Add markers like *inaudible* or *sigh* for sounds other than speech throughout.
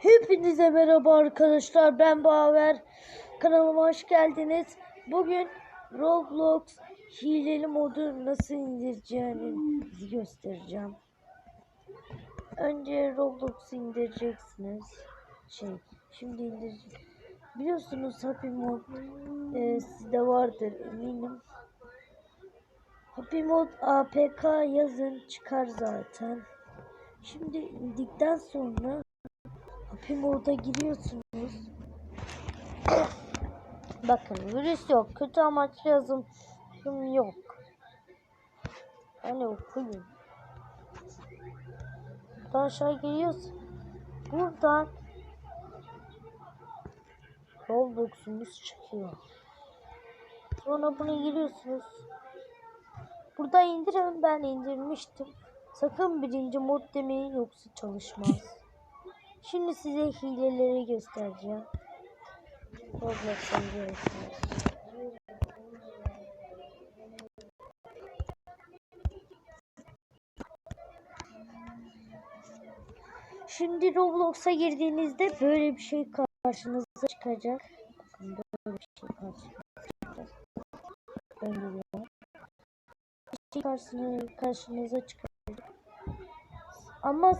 Hepinize merhaba arkadaşlar. Ben Baver. Kanalıma hoş geldiniz. Bugün Roblox hileli modu nasıl indireceğinizi göstereceğim. Önce Roblox'u indireceksiniz. Şey, şimdi indir. Biliyorsunuz Happy Mod e, sizde vardır eminim. Happy Mod APK yazın çıkar zaten. Şimdi indikten sonra Happy Mode'a giriyorsunuz. *clears throat* Bakın virüs yok. Kötü amaçlı yazım yok. Hani okuyun. Buradan aşağı geliyoruz. Buradan Roblox'umuz çıkıyor. Sonra bunu giriyorsunuz. Burada indirin ben indirmiştim. Sakın birinci mod demeyin yoksa çalışmaz. Şimdi size hileleri göstereceğim. Roblox'tan görüyorsunuz. Şimdi Roblox'a girdiğinizde böyle bir şey karşınıza çıkacak. Böyle bir şey karşınıza çıkacak. Geliyorum. Bir şey karşınıza çıkacak. Ama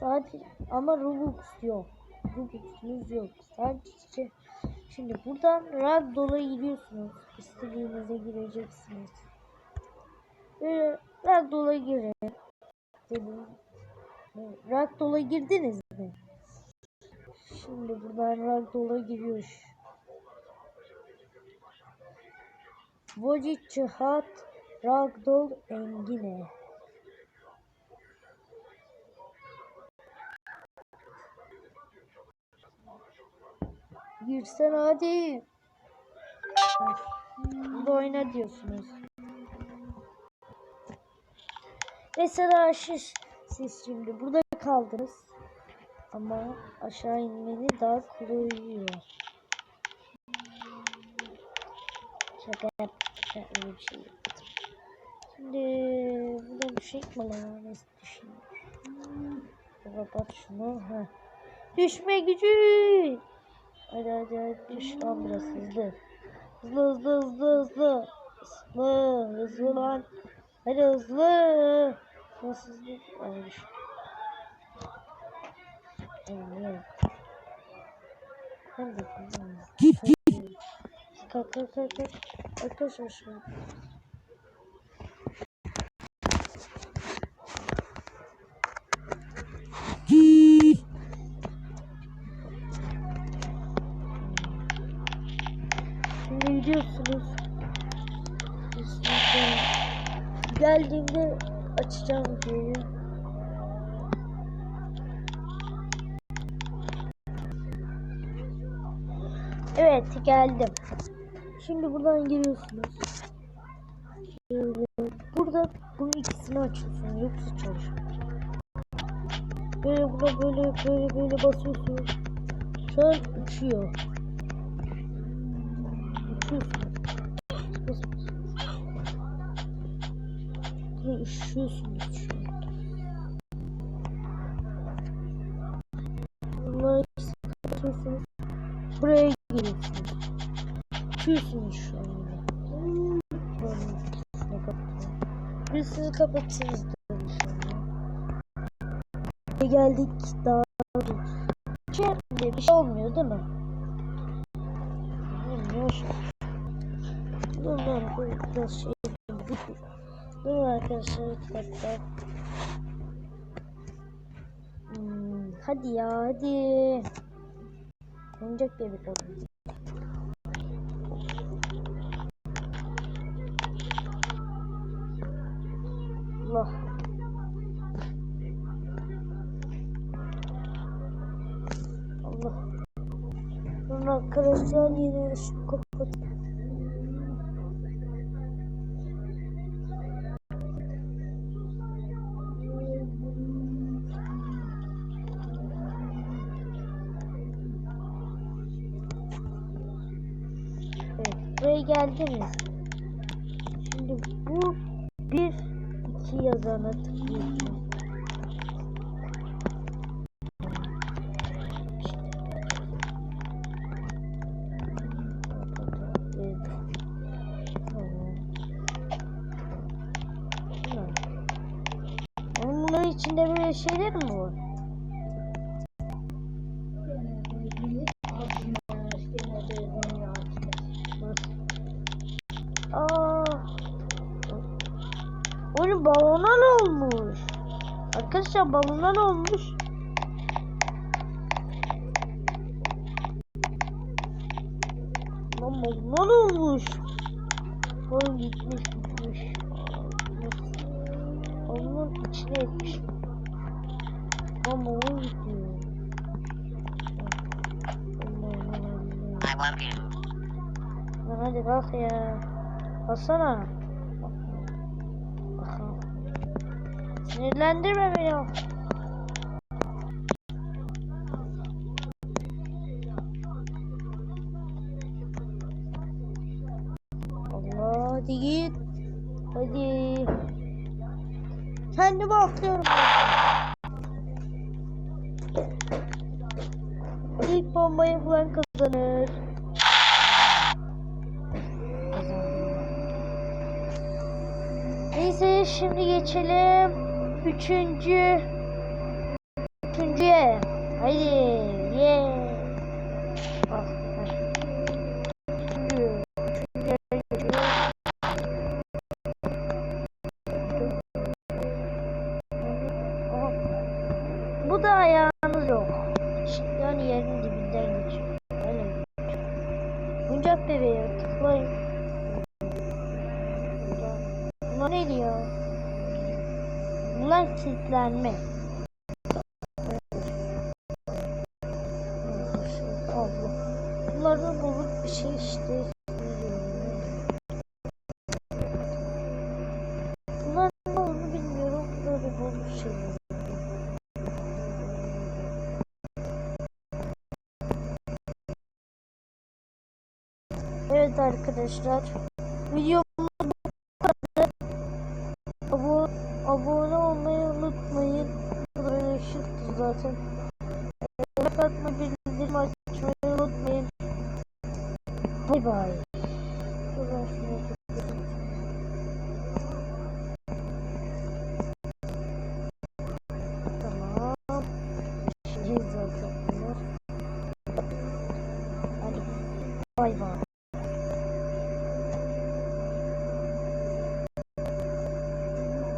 sadece ama Robux yok. Robux'unuz yok. Sadece şimdi buradan Ragdoll'a giriyorsunuz. İstediğinize gireceksiniz. Böyle Ragdoll'a girin. Dedim. Ragdoll'a girdiniz mi? Şimdi buradan Ragdoll'a giriyor. Voji Çıhat Ragdoll Engine. Girsen hadi. Bu oyna diyorsunuz. Mesela şiş siz şimdi burada kaldınız. Ama aşağı inmeni daha oluyor. Şaka yap. Şaka öyle bir şey. Şimdi burada bir şey mi lan? Ne düşünüyorum? Kapat şunu. Heh. Düşme gücü. Hadi hadi hadi düş lan biraz hızlı. Hızlı hızlı hızlı hızlı. Hızlı hızlı lan. Hadi hızlı. Nasıl hızlı? Hadi düş. De Kalk kalk kalk kalk. Arkadaşlar şu. Şimdi gidiyorsunuz. Kesinlikle. Geldiğimde açacağım videoyu. Evet geldim. Şimdi buradan giriyorsunuz. Burada bunun ikisini açıyorsunuz yoksa çalışmıyor. Böyle buna böyle böyle böyle basıyorsunuz. Şu an uçuyor. Böyle üşüyorsunuz şu an. Bunları basıyorsunuz. Buraya giriyorsunuz. Uçuyorsunuz şu ikisini kapatın. Birisini kapatırız. Ve geldik daha. Şey, bir şey olmuyor değil mi? Olmuyor. Şey. Dur arkadaşlar hatta. Hmm, hadi ya hadi. Oyuncak bebek oldu. Allah. Allah. Sonra arkadaşlar yine şu kapat. buraya geldiniz. Şimdi bu bir iki yazana tıklıyorum. içinde böyle şeyler mi var? Arkadaşlar balonlar olmuş. Lan balonlar olmuş. Oğlum gitmiş gitmiş. Balonun içine etmiş. Lan balon gidiyor. I love you. Lan hadi kalk ya. Kalksana. Sinirlendirme beni. Allah hadi git. Hadi. Kendime atlıyorum. İlk bombayı bulan kazanır. Neyse şimdi geçelim. Üçüncü. Üçüncüye. Haydi. Ye. Geliyor. Aha. Bu da ayağınız yok. Yani yerin dibinden geçiyor. Öyle mi? Oyuncak bebeğe tıklayın. Bunlar ne diyor? Bunlar kilitlenme. Bunlarda bozuk bir şey işte. Bunlar ne olduğunu bilmiyorum. Böyle bozuk şey. Evet arkadaşlar. Videomuz abone olmayı unutmayın. Bu da böyle ışıktı zaten. Like atmayı, bildirim açmayı unutmayın. Bay bay. Tamam. Şimdi zaten bunlar. Hadi. Bay.